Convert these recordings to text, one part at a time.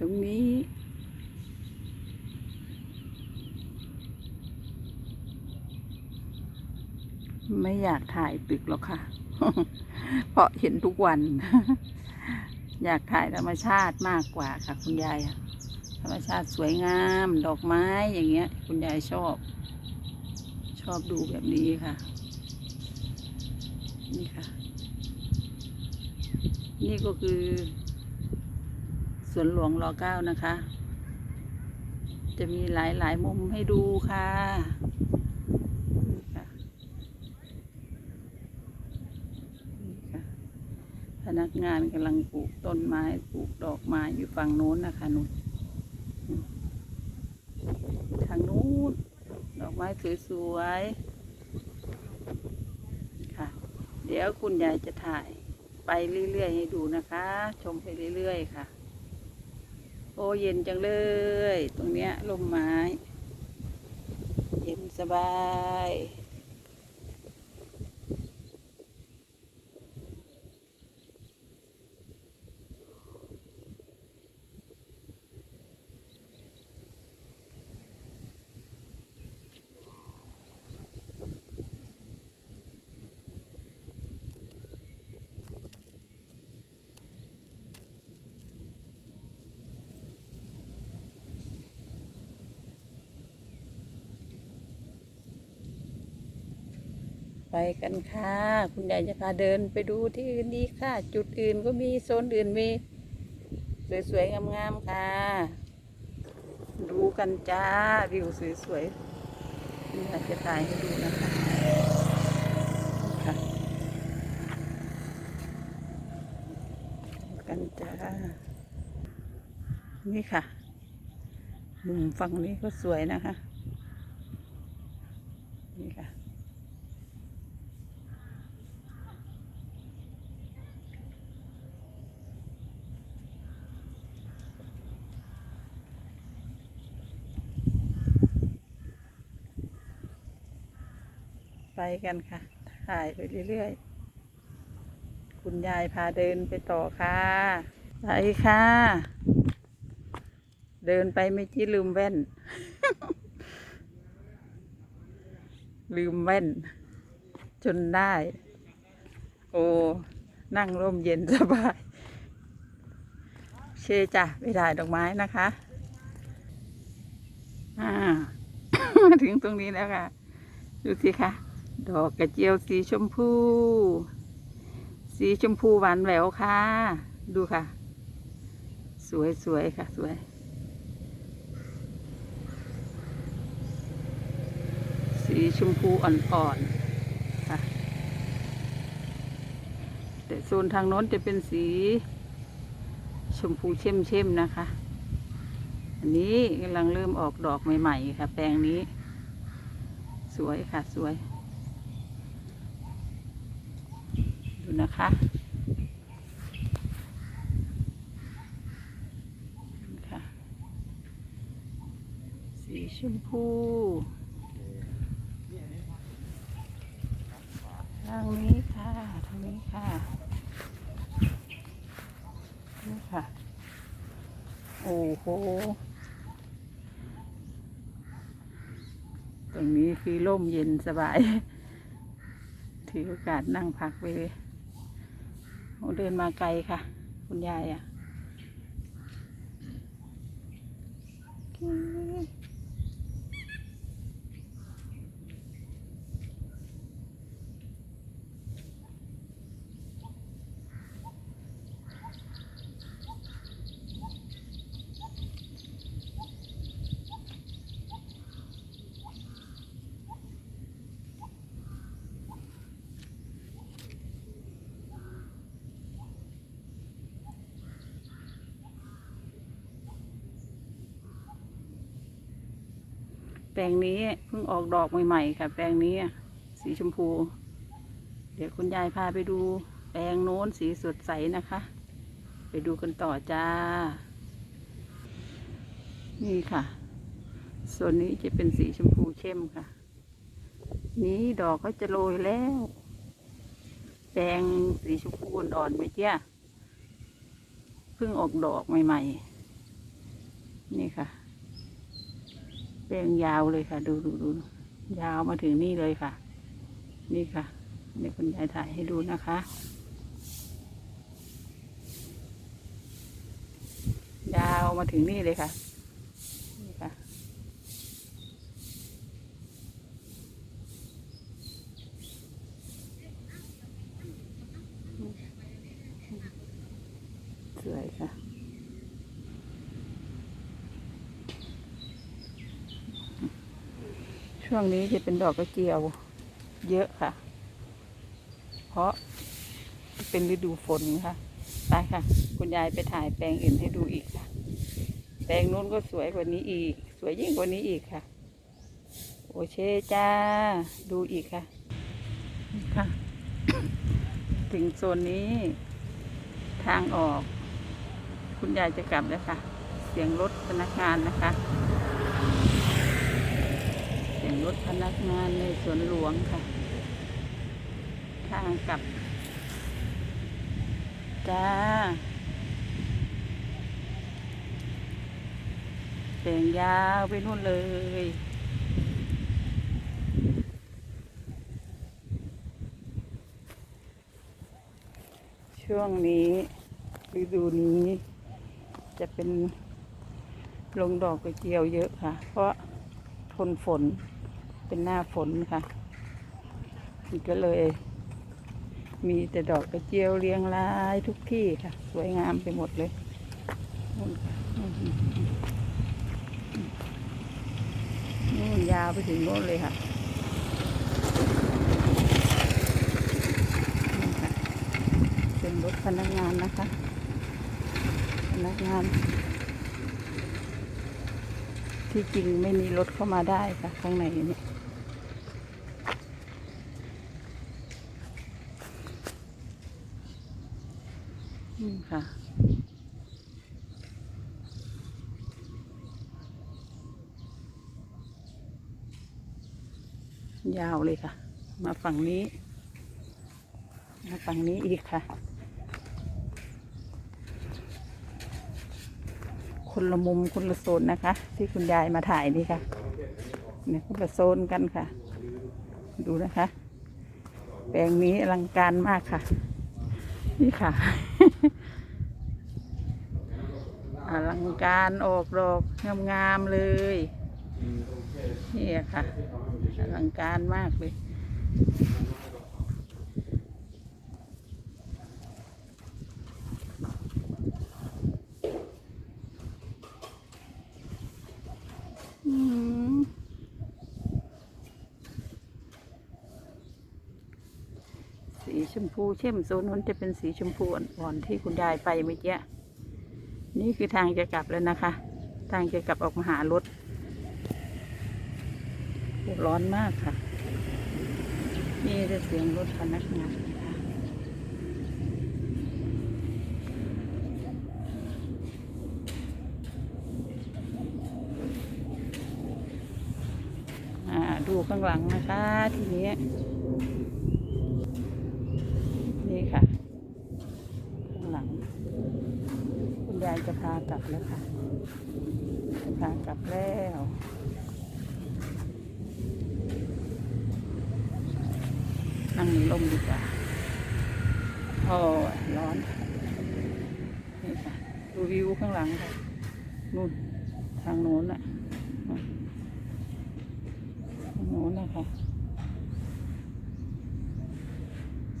ตรงนี้ ไม่อยากถ่ายตึกหรอกค่ะ เพราะเห็นทุกวัน อยากถ่ายธรรมชาติมากกว่าค่ะ คุณยายธรรมชาติสวยงาม ดอกไม้อย่างเงี้ย คุณยายชอบ ชอบดูแบบนี้ค่ะ นี่ค่ะ นี่ก็คือ สวนหลวงรอเก้านะคะ จะมีหลายหลายมุมให้ดูค่ะพนักงานกำลังปลูกต้นไม้ปลูกดอกไม้อยู่ฝั่งโน้นนะคะนู่นทางนู้นดอกไม้สวยๆ ค่ะ เดี๋ยวคุณยายจะถ่ายไปเรื่อยๆ ให้ดูนะคะ ชมไปเรื่อยๆ ค่ะ โอ้เย็นจังเลย ตรงเนี้ยลมไม้ เย็นสบาย ไปกันค่ะ คุณยายจะพาเดินไปดูที่อื่นดีค่ะ จุดอื่นก็มีโซนอื่นมี สวยๆงามๆค่ะ ดูกันจ้าวิวสวยๆนี่อาจจะถ่ายให้ดูนะคะกันจ้า นี่ค่ะมุมฝั่งนี้ก็สวยนะคะ นี่ค่ะ ไปกันค่ะ ถ่ายไปเรื่อยๆ คุณยายพาเดินไปต่อค่ะไปค่ะ เดินไปไม่กี้ลืมแว่น ลืมแว่น จนได้ โอ้ นั่งร่มเย็นสบาย เชจ้ะไปถ่ายดอกไม้นะคะ อ่า มาถึงตรงนี้แล้วค่ะ ดูสิคะ ดอกกระเจียวสีชมพู สีชมพูหวานแหววค่ะ ดูค่ะ สวยสวยค่ะ สวย สีชมพูอ่อนๆค่ะ แต่โซนทางโน้นจะเป็นสี ชมพูเข้มๆนะคะ อันนี้กำลังเริ่มออกดอกใหม่ๆค่ะ แปลงนี้ สวยค่ะ สวย ดู นะคะ สีชมพูทางนี้ค่ะ ทางนี้ค่ะ นี่ค่ะ โอ้โห ตรงนี้คือร่มเย็นสบาย ถือโอกาสนั่งพักไปเลย โอ้เดินมาไกลค่ะ คุณยายอะ แปลงนี้เพิ่งออกดอกใหม่ๆค่ะ แปลงนี้สีชมพู เดี๋ยวคุณยายพาไปดู แปลงโน้นสีสดใสนะคะ ไปดูกันต่อจ้า นี่ค่ะ ส่วนนี้จะเป็นสีชมพูเข้มค่ะ นี้ดอกก็จะโรยแล้ว แปลงสีชมพูอ่อนๆไปเจ้าเพิ่งออกดอกใหม่ ๆ นี่ค่ะ แปลงยาวเลยค่ะ ดูดูดูยาวมาถึงนี่เลยค่ะ นี่ค่ะนี่คุณยายถ่ายให้ดูนะคะ ยาวมาถึงนี่เลยค่ะ นี่ค่ะ สวยค่ะ ช่วงนี้จะเป็นดอกกระเจียวเยอะค่ะ เพราะเป็นฤดูฝนค่ะ ไปค่ะ คุณยายไปถ่ายแปลงอื่นให้ดูอีกค่ะ แปลงนู้นก็สวยกว่านี้อีก สวยยิ่งกว่านี้อีกค่ะ โอเคจ้า ดูอีกค่ะ ค่ะ ถึงโซนนี้ทางออก คุณยายจะกลับแล้วค่ะ เสียงรถพนักงานนะคะ รถพนักงานในสวนหลวงค่ะ ทางกลับ จ้าเสียงยาวไปนู่นเลยช่วงนี้ฤดูนี้จะเป็นลงดอกกระเจียวเยอะค่ะ เพราะทนฝน เป็นหน้าฝนค่ะมันก็เลย มีแต่ดอกกระเจียวเรียงรายทุกที่ค่ะ สวยงามไปหมดเลยนู่นยาวไปถึงโน้นเลยค่ะนี่ค่ะเป็นรถพนักงานนะคะ พนักงาน ที่จริงไม่มีรถเข้ามาได้ค่ะ ข้างในนี่ นี่ค่ะ ยาวเลยค่ะ มาฝั่งนี้ มาฝั่งนี้อีกค่ะ คนละมุมคนละโซนนะคะ ที่คุณยายมาถ่ายนี่ค่ะเนี่ยคนละโซนกันค่ะ ดูนะคะ แปลงนี้อลังการมากค่ะ นี่ค่ะ อลังการออกดอกงามๆเลยนี่ค่ะอลังการมากเลยสีชมพูเข้มโซนนั้นจะเป็นสีชมพูอ่อนๆที่คุณยายไปเมื่อกี้ นี่คือทางจะกลับแล้วนะคะ ทางจะกลับออกมาหารถ ร้อนมากค่ะ นี่จะเสียงรถพนักงานนะคะดูข้างหลังนะคะทีนี้ค่ะ ข้างหลัง คุณยายจะพากลับแล้วค่ะจะพากลับแล้วนั่งลมดีกว่าโอ้ร้อน นี่ค่ะ ดูวิวข้างหลังค่ะ นู่น ทางโน้นอะทางโน้นนะคะ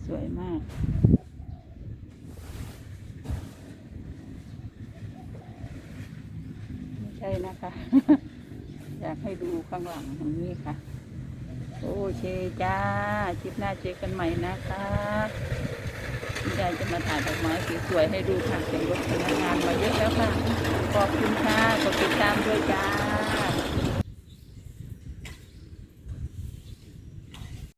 สวยมาก ไม่ใช่ นะคะ อยากให้ดูข้างหลังตรงนี้ค่ะ โอเคจ้าคลิปหน้าเจอกันใหม่นะคะคุณยายจะมาถ่ายดอกไม้สวยๆให้ดูค่ะเสียงรถพนักงานมาเยอะแล้วค่ะ ขอบคุณค่ะ กดติดตามด้วยจ้า